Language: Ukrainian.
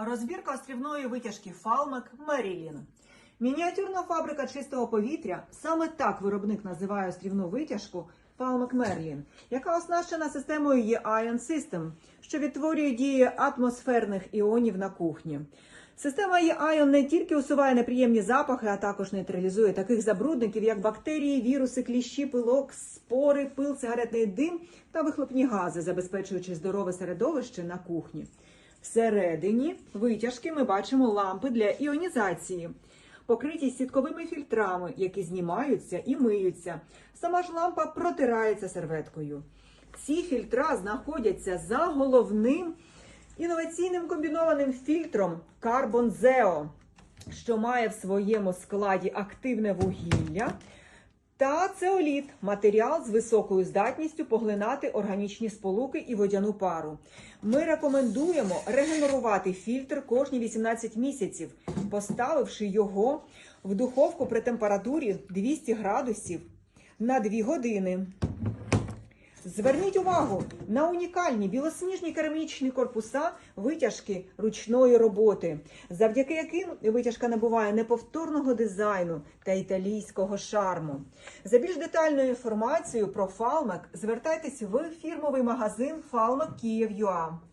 Розбірка острівної витяжки Фалмек Мерілін. Мініатюрна фабрика чистого повітря саме так виробник називає острівну витяжку Фалмек Мерлін, яка оснащена системою E-Ion System, що відтворює дії атмосферних іонів на кухні. Система E-Ion не тільки усуває неприємні запахи, а також нейтралізує таких забрудників, як бактерії, віруси, кліщі, пилок, спори, пил, сигаретний дим та вихлопні гази, забезпечуючи здорове середовище на кухні. Всередині витяжки ми бачимо лампи для іонізації, покриті сітковими фільтрами, які знімаються і миються. Сама ж лампа протирається серветкою. Ці фільтра знаходяться за головним інноваційним комбінованим фільтром Carbon Zeo, що має в своєму складі активне вугілля. Та цеоліт матеріал з високою здатністю поглинати органічні сполуки і водяну пару. Ми рекомендуємо регенерувати фільтр кожні 18 місяців, поставивши його в духовку при температурі 200 градусів на 2 години. Зверніть увагу на унікальні білосніжні керамічні корпуса витяжки ручної роботи, завдяки яким витяжка набуває неповторного дизайну та італійського шарму. За більш детальною інформацією про Фалмек звертайтесь в фірмовий магазин Фалмек Київ.ua.